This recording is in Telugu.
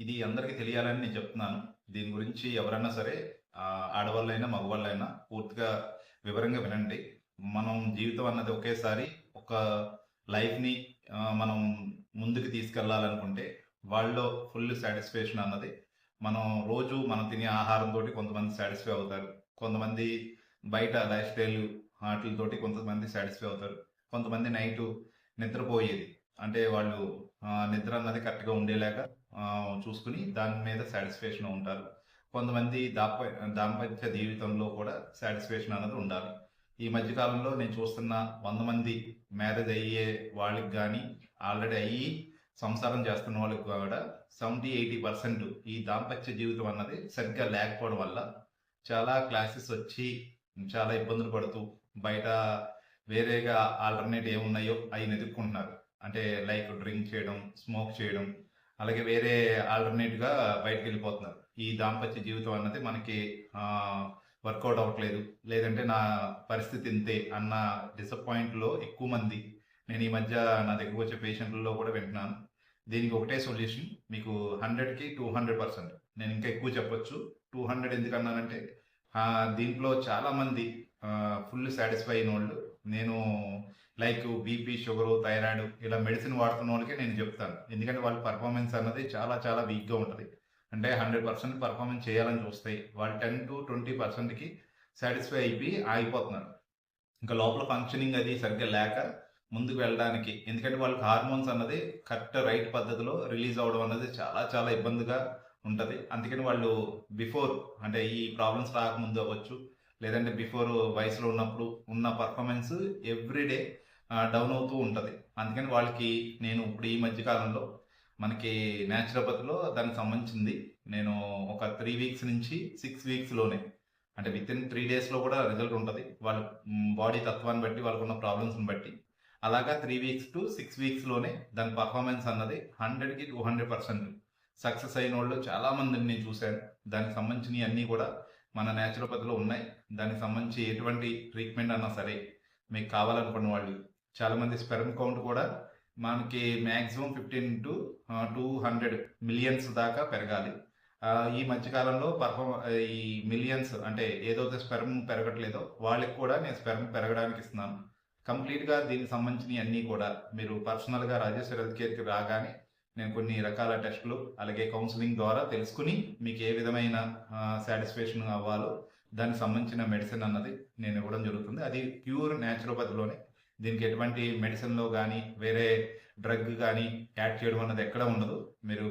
ఇది అందరికీ తెలియాలని నేను చెప్తున్నాను. దీని గురించి ఎవరన్నా సరే ఆడవాళ్ళైనా మగవాళ్ళైనా పూర్తిగా వివరంగా వినండి. మనం జీవితం అన్నది ఒకేసారి ఒక లైఫ్ని మనం ముందుకు తీసుకెళ్ళాలనుకుంటే వాళ్ళలో ఫుల్ సాటిస్ఫాక్షన్ అన్నది మనం రోజు మనం తినే ఆహారంతో కొంతమంది సాటిస్ఫై అవుతారు. కొంతమంది బయట లైఫ్ స్టైల్ వాటితోటి కొంతమంది సాటిస్ఫై అవుతారు. కొంతమంది నైట్ నిద్రపోయేది. అంటే వాళ్ళు నిద్ర అన్నది కరెక్ట్గా ఉండేలాగా చూసుకుని దాని మీద సాటిస్ఫాక్షన్ ఉంటారు. కొంతమంది దాప దాంపత్య జీవితంలో కూడా సాటిస్ఫాక్షన్ అన్నది ఉండాలి. ఈ మధ్యకాలంలో నేను చూస్తున్న వంద మంది మ్యారేజ్ అయ్యే వాళ్ళకి కానీ ఆల్రెడీ అయ్యి సంసారం చేస్తున్న వాళ్ళకి కూడా సెవెంటీ ఎయిటీ పర్సెంట్ ఈ దాంపత్య జీవితం అన్నది సరిగ్గా లేకపోవడం వల్ల చాలా క్లాసెస్ వచ్చి చాలా ఇబ్బందులు పడుతూ బయట వేరేగా ఆల్టర్నేట్ ఏమున్నాయో అవి ఎదుర్కొంటున్నారు. అంటే లైక్ డ్రింక్ చేయడం స్మోక్ చేయడం అలాగే వేరే ఆల్టర్నేట్గా బయటకు వెళ్ళిపోతున్నారు. ఈ దాంపత్య జీవితం అన్నది మనకి వర్కౌట్ అవ్వట్లేదు. లేదంటే నా పరిస్థితి ఇంతే అన్న డిసప్పాయింట్లో ఎక్కువ మంది నేను ఈ మధ్య నా దగ్గరకు వచ్చే పేషెంట్లలో కూడా వింటున్నాను. దీనికి ఒకటే సొల్యూషన్ మీకు హండ్రెడ్కి టూ హండ్రెడ్ పర్సెంట్ నేను ఇంకా ఎక్కువ చెప్పొచ్చు. టూ హండ్రెడ్ ఎందుకన్నానంటే దీంట్లో చాలామంది ఫుల్ సాటిస్ఫై అయిన వాళ్ళు. నేను లైక్ బీపీ షుగర్ థైరాయిడ్ ఇలా మెడిసిన్ వాడుతున్న వాళ్ళకే నేను చెప్తాను. ఎందుకంటే వాళ్ళ పర్ఫార్మెన్స్ అన్నది చాలా చాలా వీక్గా ఉంటుంది. అంటే హండ్రెడ్ పర్సెంట్ పర్ఫార్మెన్స్ చేయాలని చూస్తాయి వాళ్ళు టెన్ టు ట్వంటీ పర్సెంట్కి సాటిస్ఫై అయిపోయి ఆగిపోతున్నారు. ఇంకా లోపల ఫంక్షనింగ్ అది సరిగ్గా లేక ముందుకు వెళ్ళడానికి. ఎందుకంటే వాళ్ళకి హార్మోన్స్ అన్నది కరెక్ట్ రైట్ పద్ధతిలో రిలీజ్ అవ్వడం అన్నది చాలా చాలా ఇబ్బందిగా ఉంటుంది. అందుకని వాళ్ళు బిఫోర్ అంటే ఈ ప్రాబ్లమ్స్ రాకముందు అవ్వచ్చు. లేదంటే బిఫోర్ వయసులో ఉన్నప్పుడు ఉన్న పర్ఫార్మెన్స్ ఎవ్రీడే డౌన్ అవుతూ ఉంటుంది. అందుకని వాళ్ళకి నేను ఇప్పుడు ఈ మధ్యకాలంలో మనకి న్యాచురోపతిలో దానికి సంబంధించింది. నేను ఒక త్రీ వీక్స్ నుంచి సిక్స్ వీక్స్లోనే అంటే విత్ ఇన్ త్రీ డేస్లో కూడా రిజల్ట్ ఉంటుంది. వాళ్ళ బాడీ తత్వాన్ని బట్టి వాళ్ళకున్న ప్రాబ్లమ్స్ని బట్టి. అలాగా త్రీ వీక్స్ టు సిక్స్ వీక్స్లోనే దాని పర్ఫార్మెన్స్ అన్నది హండ్రెడ్కి టూ హండ్రెడ్ పర్సెంట్ సక్సెస్ అయిన వాళ్ళు చాలా మందిని నేను చూశాను. దానికి సంబంధించినవి అన్నీ కూడా మన న్యాచురోపతిలో ఉన్నాయి. దానికి సంబంధించి ఎటువంటి ట్రీట్మెంట్ అన్నా సరే మీకు కావాలనుకున్న వాళ్ళు చాలామంది స్పెరమ్ స్పెర్మ్ కౌంట్ కూడా మనకి maximum fifteen to two hundred millions దాకా పెరగాలి. ఈ మధ్యకాలంలో పర్ఫార్మ్ ఈ మిలియన్స్ అంటే ఏదైతే స్పెర్మ్ పెరగట్లేదో వాళ్ళకి కూడా నేను స్పెర్మ్ పెరగడానికి ఇస్తున్నాను. కంప్లీట్గా దీనికి సంబంధించినవి అన్నీ కూడా మీరు పర్సనల్గా రాజేశ్వరి హెల్త్ రాగానే నేను కొన్ని రకాల టెస్టులు అలాగే కౌన్సిలింగ్ ద్వారా తెలుసుకుని మీకు ఏ విధమైన సాటిస్ఫాక్షన్ అవ్వాలో దానికి సంబంధించిన మెడిసిన్ అన్నది నేను ఇవ్వడం జరుగుతుంది. అది ప్యూర్ న్యాచురోపతిలోనే దీనికి ఎటువంటి మెడిసిన్లో కానీ వేరే డ్రగ్ కానీ యాడ్ చేయడం అన్నది ఎక్కడ ఉండదు. మీరు